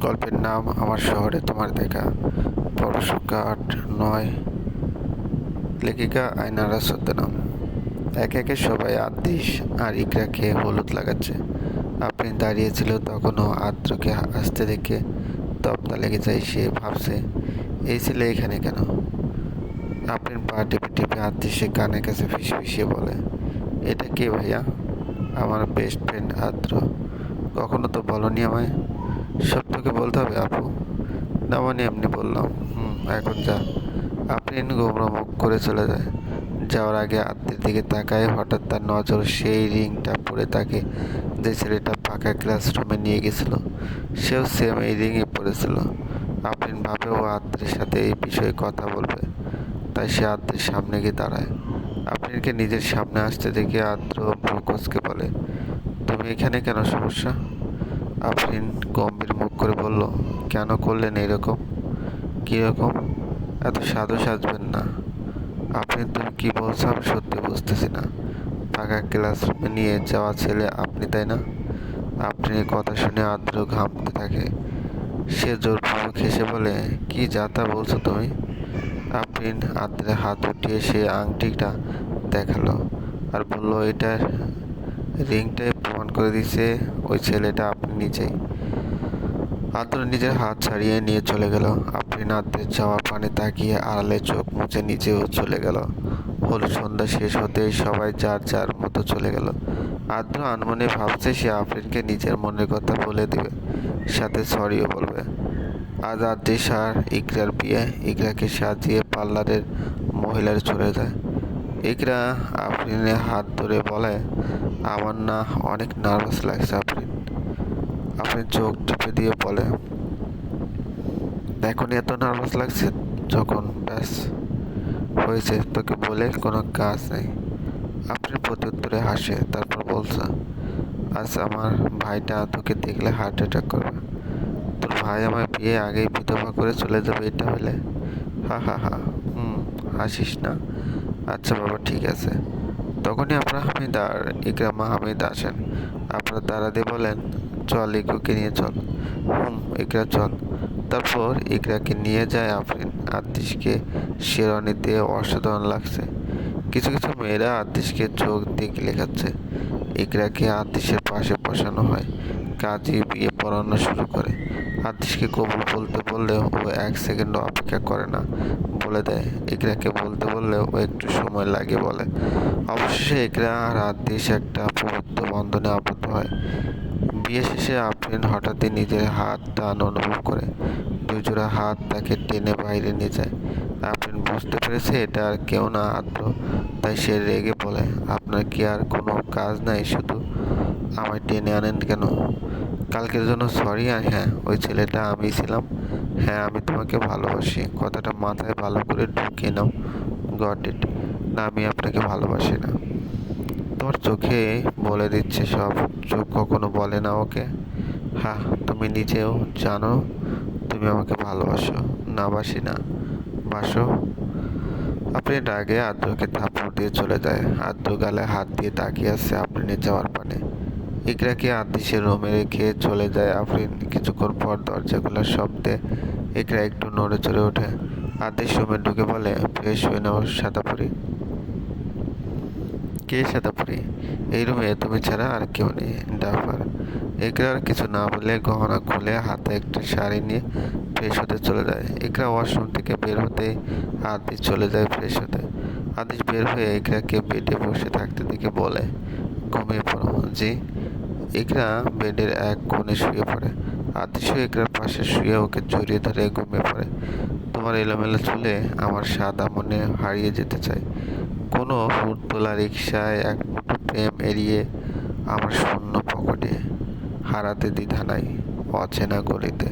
গল্পের নাম আমার শহরে তোমার দেখা। পরশুকা আট, নয়। লেখিকা আয়নারা সত্যনাম। এক একে সবাই আদিস আর ইকরাকে হলুদ লাগাচ্ছে। আপনি দাঁড়িয়েছিল তখনও আদ্রকে আসতে দেখে তপ্তা লেগে যায় সে ভাবছে, এই ছেলে এখানে কেন? আপনি পা টিপে টিপে আদিসে কানে কাছে ফিসফিসিয়ে বলে, এটা কে ভাইয়া? আমার বেস্ট ফ্রেন্ড আদ্র। কখনো তো বলনি আমায়। সব তোকে বলতে হবে, আপু। না মানে এমনি বললাম, হুম, এখন যা। আপনি গোমরা মুখ করে চলে যায়। যাওয়ার আগে আত্মীর দিকে তাকায়, হঠাৎ তার নজর সেই রিংটা পরে তাকে যে ছেলেটা ফাঁকা ক্লাসরুমে নিয়ে গেছিল, সেও সেম এই রিংয়ে পড়েছিল। আপনি ভাবে ও আত্মীর সাথে এই বিষয়ে কথা বলবে, তাই সে আত্মীর সামনে গিয়ে দাঁড়ায়। আপনাকে নিজের সামনে আসতে দেখে আদ্র প্রকোচকে বলে এখানে কেন সমস্যা? আফরিন গম্ভীর মুখ করে বলল, কেন করলেন এরকম কীরকম এত সাধু সাজবেন না। আপনি তুমি কি বলছো আমি সত্যি বুঝতেছি না। ফাঁকা ক্লাসরুমে নিয়ে যাওয়া ছেলে আপনি, তাই না? আপনি কথা শুনে আদ্র ঘামতে থাকে। সে জোরপূর্বক হেসে বলে, কি যাতা বলছো তুমি? আপনি আদ্রের হাত উঠিয়ে সে আংটিটা দেখাল আর বলল এটা রিংটাই করে দিছে, ওই ছেলেটা আপনি নিজেই। আদ্র নিজের হাত ছাড়িয়ে নিয়ে চলে গেল। নাদ্রের যাওয়া পানে তাকিয়ে আড়ালে চোখ মুছে নিচেও চলে গেল। হল সন্ধ্যা শেষ হতেই সবাই যার যার মতো চলে গেল। আদ্র আনমনে ভাবছে সে আফরিনকে নিজের মনের কথা বলে দিবে, সাথে সরিও বলবে। আজ আদ্রিস আর ইকরার বিয়ে, ইকরাকে সাজিয়ে পার্লারের মহিলার চলে যায় ইকরা আফরিনের হাত ধরে বলে, আমার না অনেক নার্ভাস লাগছে আফরিন আপনি চোখ টিপে দিয়ে বলে এখন এত নার্ভাস লাগছে? যখন ব্যাস হয়েছে, তোকে বলে কোনো কাজ নেই। আপনি প্রত্যুত্তরে হাসে, তারপর বলছে আজ আমার ভাইটা তোকে দেখলে হার্ট অ্যাটাক করবে। তোর ভাই আমার বিয়ে আগেই বিধবা করে চলে যাবে এটা হলে? হা হা হা, হুম, হাসিস না? আচ্ছা বাবা, ঠিক আছে। তখনই আপনার হামিদ আর ইকরামা হামিদ আসেন। আপনার দাঁড়াতে বলেন, চল ইকুকে নিয়ে চল। হুম ইকরা চল। তারপর ইকরাকে নিয়ে যায় আফরিন। আতিশকে শেরওয়ানি দিয়ে অসাধারণ লাগছে। কিছু কিছু মেয়েরা আতিশকে চোখ দিয়ে লেখাচ্ছে। ইকরাকে আতিশের পাশে বসানো হয়। কাজী বিয়ে পড়ানো শুরু করে। আতিশকে কবুল বলতে বললেও ও এক সেকেন্ড অপেক্ষা করে না। বলে দেয় ইকরাকে বলতে বললেও ও একটু সময় লাগে বলে। অবশেষে ইকরা আর আতিশ একটা পবিত্র বন্ধনে আবদ্ধ হয়। বিয়ে শেষে আফরিন হঠাৎই নিজের হাত টান অনুভব করে। দুজোড়া হাত তাকে টেনে বাইরে নিয়ে যায়। আফরিন বুঝতে পেরেছে এটা আর কেউ না আদ্র, তাই সে রেগে বলে, আপনার কি আর কোনো কাজ নাই শুধু আমায় টেনে আনেন কেন? কালকের জন্য সরি আর হ্যাঁ ওই ছেলেটা আমি ছিলাম। হ্যাঁ আমি তোমাকে ভালোবাসি। কথাটা মাথায় ভালো করে ঢুকিয়ে নাও। গট ইট না, আমি আপনাকে ভালোবাসি না। তোমার চোখে বলে দিচ্ছে সব। চোখ কখনো বলে না ওকে। হ্যাঁ তুমি নিজেও জানো, তুমি আমাকে ভালোবাসো। না, বাসি না। বাসো। আপনি রাগে আদ্রকে থাপ্পড় দিয়ে চলে যায়। আদ্র গালে হাত দিয়ে তাকিয়ে আছে আফরিনে যাওয়ার পানে। ইকরাকে আদিসের রুমে রেখে চলে যায় আফরিন। কিছুক্ষণ পর দরজা খোলার শব্দে ইকরা একটু নড়ে চড়ে ওঠে। আদিস রুমে ঢুকে বলে ফ্রেশ হয়ে নাও, সাদাপুরি। কে সাদাপুরি? এই রুমে তুমি ছাড়া আর কেউ নেই, ডাফার। আর কিছু না বলে গহনা খুলে হাতে একটা শাড়ি নিয়ে ফ্রেশ হতে চলে যায়। ইকরা ওয়াশরুম থেকে বের হতে আদিস চলে যায় ফ্রেশ হতে। আদিস বের হয়ে ইকরাকে বেডে বসে থাকতে দেখে বলে, ঘুমিয়ে পড়ো, জি। ইকরা বেডের এক কোণে শুয়ে পড়ে। আদিশও ইকরার পাশে শুয়ে ওকে জড়িয়ে ধরে ঘুমিয়ে পড়ে। তোমার এলোমেলো চুলে আমার সাদা মনে হারিয়ে যেতে চাই কোনো হুট তোলা রিক্সায় এক মুঠো প্রেম এড়িয়ে আমার শূন্য পকেটে হারাতে দ্বিধা নাই, অচেনা গলিতে।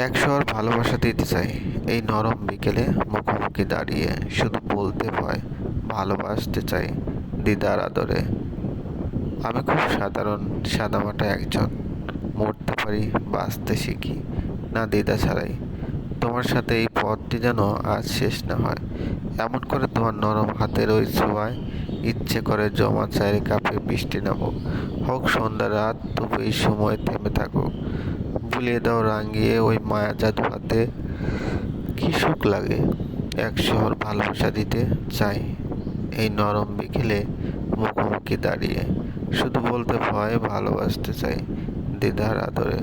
এক শহর ভালোবাসা দিতে চাই। এই নরম বিকেলে মুখোমুখি দাঁড়িয়ে শুধু বলতে ভয়, ভালোবাসতে চাই দিদার আদরে। আমি খুব সাধারণ সাদামাটা একজন। মরতে পারি, বাঁচতে শিখি। না দ্বিধা ছাড়াই। তোমার সাথে এই পথটি যেন আজ শেষ না হয়। এমন করে তোমার নরম হাতের ওই ছোঁয়ায় ইচ্ছে করে জমা চায়ের কাপে বৃষ্টি নামুক হোক সন্ধ্যা রাত, তবু এই সময় থেমে থাকুক বুলিয়ে দাও রাঙিয়ে ওই মায়া জাদু হাতে কি সুখ লাগে এক শহর ভালোবাসা দিতে চাই এই নরম বিকেলে মুখোমুখি দাঁড়িয়ে। শুধু বলতে ভয় ভালোবাসতে চাই দিদার আদরে।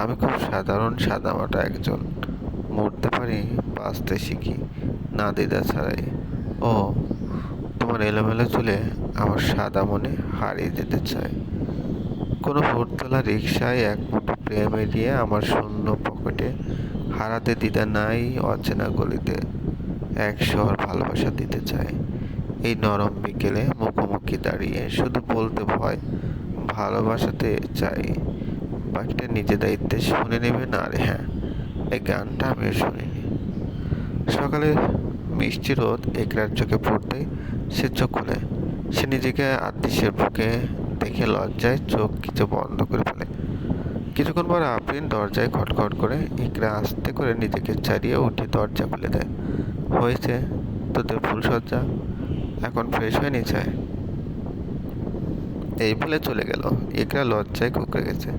আমি খুব সাধারণ সাদামাটা একজন। মরতে পারি, বাঁচতে শিখি। না দিদা ছাড়াই। ও, তোমার এলোমেলো চুলে আমার সাদা মনে হারিয়ে যেতে চায়। কোনো ভোরতলা রিক্সায় এক মুঠো প্রেম এড়িয়ে আমার শূন্য পকেটে হারাতে দিদা নাই অচেনা গলিতে। এক শহর ভালোবাসা দিতে চায়। এই নরম বিকেলে মুখোমুখি দাঁড়িয়ে শুধু বলতে ভয়, ভালোবাসাতে চাই। বাকিটা নিজে দায়িত্বে শুনে নেবে না রে হ্যাঁ এই গানটা আমিও শুনিনি। সকালে মিষ্টি রোদ একরার চোখে পড়তেই সে চোখ খুলে। সে নিজেকে আদৃশ্যের বুকে দেখে লজ্জায় চোখ কিছু বন্ধ করে ফেলে। কিছুক্ষণ পর আফরিন দরজায় খটখট করে ইকরা আস্তে করে নিজেকে ছাড়িয়ে উঠে দরজা খুলে দেয়। হয়েছে তোদের ফুলসজ্জা এখন ফ্রেশ হয়ে নিচ্ছে এই বলে চলে গেল। ইকরা লজ্জায় কুকড়ে গেছে।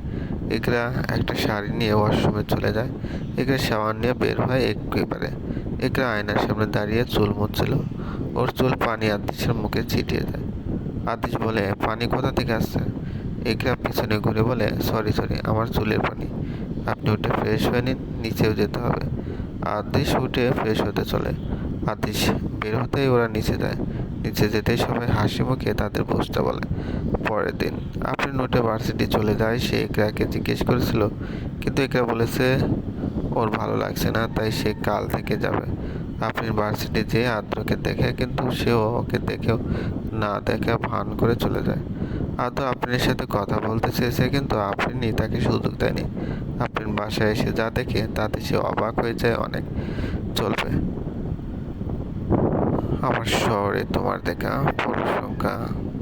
ইকরা একটা শাড়ি নিয়ে ওয়াশরুমে চলে যায়। ইকরা শাওয়ার নিয়ে বের হয় একেবারে ইকরা আয়নার সামনে দাঁড়িয়ে চুল মুছছিল। ওর চুল পানি আদিসের মুখে ছিটিয়ে দেয়। আদিস বলে, পানি কোথা থেকে আসছে? ইকরা পিছনে ঘুরে বলে, সরি সরি, আমার চুলের পানি। আপনি উঠে ফ্রেশ হয়ে নিন, নিচেও যেতে হবে। আদিশ উঠে ফ্রেশ হতে চলে। আদিস বের হতেই ওরা নিচে যায়। নিচে যেতেই সবাই হাসি মুখে তাদের বসতে বলে। পরের দিন আপনি নোটে ভার্সিটি চলে যায়। সে ইকরাকে জিজ্ঞেস করেছিল, কিন্তু ইকরা বলেছে ওর ভালো লাগছে না, তাই সে কাল থেকে যাবে। আপনি ভার্সিটি যেয়ে আদ্রকে দেখে, কিন্তু সেও ওকে দেখেও না দেখে ভান করে চলে যায়। আদৌ আপনার সাথে কথা বলতে চেয়েছে, কিন্তু আপনি তাকে সুযোগ দেয়নি। আপনার বাসায় এসে যা দেখে তাতে সে অবাক হয়ে যায়, অনেক চলবে। আমার শহরে তোমার দেখা পরিসংখ্যা সংখ্যা।